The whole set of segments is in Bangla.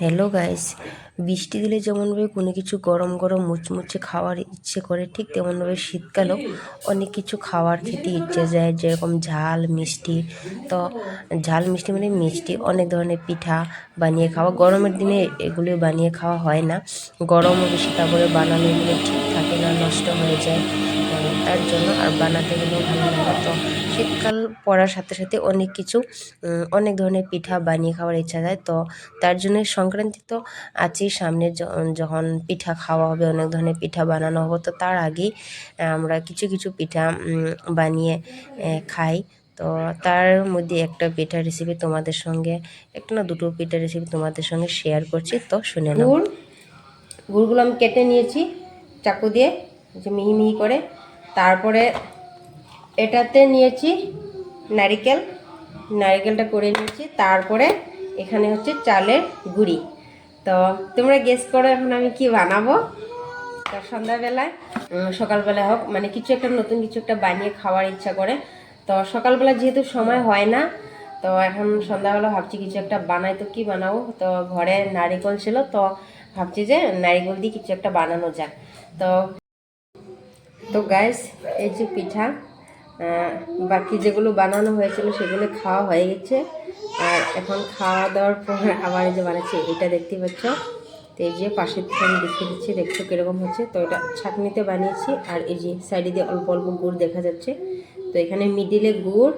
হ্যালো গাইস বৃষ্টি দিলে যেমনভাবে কোনো কিছু গরম গরম মুচমুচে খাওয়ার ইচ্ছে করে, ঠিক তেমনভাবে শীতকালেও অনেক কিছু খাওয়ার খেতে ইচ্ছে যায়, যেরকম ঝাল, মিষ্টি। তো ঝাল, মিষ্টি মানে মিষ্টি, অনেক ধরনের পিঠা বানিয়ে খাওয়া। গরমের দিনে এগুলো বানিয়ে খাওয়া হয় না। গরমও বেশি, তারপরে বানানো এগুলো ঠিক থাকে না, নষ্ট হয়ে যায়। তার জন্য আর বানাতে গেলেও ভালো লাগে। তো শীতকাল পড়ার সাথে সাথে অনেক কিছু অনেক ধরনের পিঠা বানিয়ে খাওয়ার ইচ্ছা যায়। তো তার জন্য সংক্রান্তি তো আছেই, সামনে যখন পিঠা খাওয়া হবে, অনেক ধরনের পিঠা বানানো হবে, তো তার আগেই আমরা কিছু কিছু পিঠা বানিয়ে খাই। তো তার মধ্যে একটা পিঠার রেসিপি তোমাদের সঙ্গে, একটা না দুটো পিঠার রেসিপি তোমাদের সঙ্গে শেয়ার করছি, তো শুনে নাও। গুড়, গুড়গুলো আমি কেটে নিয়েছি, চাকু দিয়ে, যে মিহি মিহি করে। তারপরে এটাতে নিয়েছি নারিকেল। নারিকেলটা করে নিয়েছি। তারপরে এখানে হচ্ছে চালের গুঁড়ি। তো তোমরা গেস করো এখন আমি কি বানাবো? তো সন্ধ্যাবেলায় উম, সকালবেলায় হোক মানে কিছু একটা নতুন কিছু একটা বানিয়ে খাওয়ার ইচ্ছা করে। তো সকালবেলা যেহেতু সময় হয় না তো এখন সন্ধ্যাবেলা ভাবছি কিছু একটা বানাই। তো কি বানাবো? তো ঘরে নারিকেল ছিল তো ভাবছি যে নারিকেল দিয়ে কিছু একটা বানানো যাক। তো তো গাইস এই যে পিঠা বাকি যেগুলো বানানো হয়েছিল সেগুলো খাওয়া হয়ে গেছে। আর এখন খাওয়া দাওয়ার পর আবার যে বানাচ্ছি, এটা দেখতে পাচ্ছ। তো এই যে পাশের থেকে দেখিয়ে দিচ্ছি, দেখছ কীরকম হচ্ছে? তো এটা ছাঁকনিতে বানিয়েছি, আর এই যে সাইডে দিয়ে অল্প অল্প গুড় দেখা যাচ্ছে। তো এখানে মিডিলে গুড়,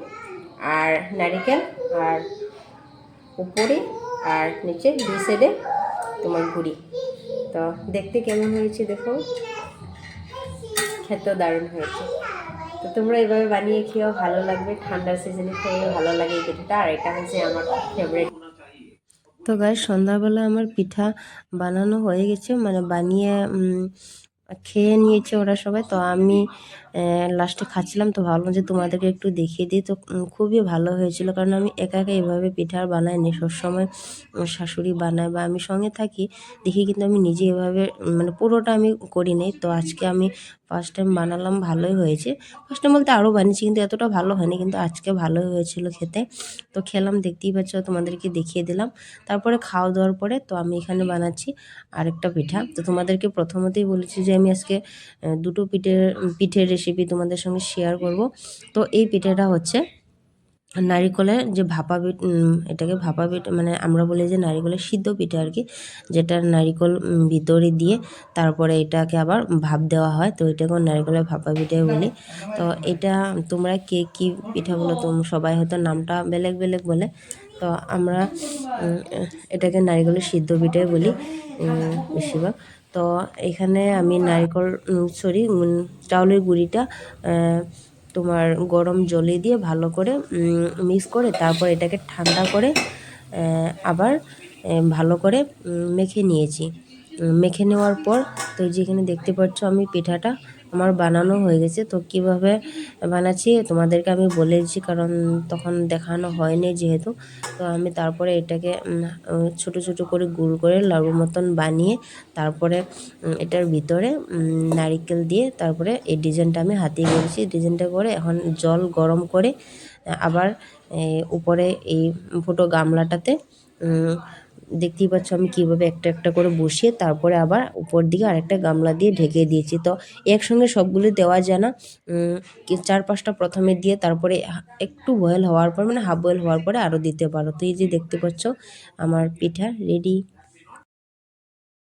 আর নারিকেল, আর উপরে, আর নিচে দুই সাইডে তোমার গুড়ি। তো দেখতে কেমন হয়েছে দেখো। খেতেও দারুণ হয়েছে। তো তোমরা এভাবে বানিয়ে খেয়েও ভালো লাগবে, ঠান্ডার সিজনে খেয়ে ভালো লাগে এই পিঠাটা। আর এটা হচ্ছে আমার ফেভারিট তো গায়ে সন্ধ্যাবেলা আমার পিঠা বানানো হয়ে গেছে মানে বানিয়ে খেয়ে নিয়েছে ওরা সবাই। তো আমি লাস্টে খাচ্ছিলাম। তো ভাবলাম যে তোমাদেরকে একটু দেখিয়ে দিই। তো খুবই ভালো হয়েছিল। কারণ আমি একা একা এভাবে পিঠা আর বানাইনি। সবসময় শাশুড়ি বানায় বা আমি সঙ্গে থাকি, দেখি কিন্তু আমি নিজে এভাবে মানে পুরোটা আমি করি নাই। তো আজকে আমি ফার্স্ট টাইম বানালাম, ভালোই হয়েছে। ফার্স্ট টাইম বলতে আরও বানিয়েছি, কিন্তু এতটা ভালো হয়নি। কিন্তু আজকে ভালোই হয়েছিল খেতে। তো খেলাম, দেখতেই পাচ্ছ, তোমাদেরকে দেখিয়ে দিলাম। তারপরে খাওয়া দাওয়ার পরে, তো আমি এখানে বানাচ্ছি আরেকটা পিঠা। তো তোমাদেরকে প্রথমতেই বলেছি যে আমি আজকে দুটো পিঠের পিঠের রেসিপি তোমাদের সঙ্গে শেয়ার করব। তো এই পিঠেটা হচ্ছে নারিকলের যে ভাপা পিঠ এটাকে ভাপা পিঠ মানে আমরা বলি যে নারিকলের সিদ্ধ পিঠে আর কি, যেটা নারিকল ভিতরে দিয়ে তারপরে এটাকে আবার ভাপ দেওয়া হয়। তো এটাকে নারিকলের ভাপা পিঠে বলি। তো এটা তোমরা কে কী পিঠা বলো? তোম, সবাই হয়তো নামটা বেলেগ বেলেগ বলে। তো আমরা এটাকে নারিকলের সিদ্ধ পিঠে বলি বেশিরভাগ। তো এখানে আমি নারিকল সরি চাউলের গুঁড়িটা তোমার গরম জলে দিয়ে ভালো করে মিক্স করে তারপর এটাকে ঠান্ডা করে আবার ভালো করে মেখে নিয়েছি। মেখে নেওয়ার পর, তো যেখানে দেখতে পাচ্ছ আমি পিঠাটা আমার বানানো হয়ে গেছে। তো কীভাবে বানাচ্ছি তোমাদেরকে আমি বলে দিচ্ছি, কারণ তখন দেখানো হয়নি যেহেতু। তো আমি তারপরে এটাকে ছোট ছোট করে গুড় করে লাড়ুর মতন বানিয়ে তারপরে এটার ভিতরে নারিকেল দিয়ে তারপরে এই ডিজাইনটা আমি হাতিয়ে করেছি ডিজাইনটা করে এখন জল গরম করে আবার উপরে এই ফুটো গামলাটাতে দেখতেই পাচ্ছ আমি কীভাবে একটা একটা করে বসিয়ে তারপরে আবার উপর দিকে আরেকটা গামলা দিয়ে ঢেকে দিয়েছি। তো একসঙ্গে সবগুলো দেওয়া যায় না। চার পাঁচটা প্রথমে দিয়ে তারপরে একটু বয়েল হওয়ার পর মানে হাফ বয়েল হওয়ার পরে আরও দিতে পারো। তো এই যে দেখতে পাচ্ছ আমার পিঠা রেডি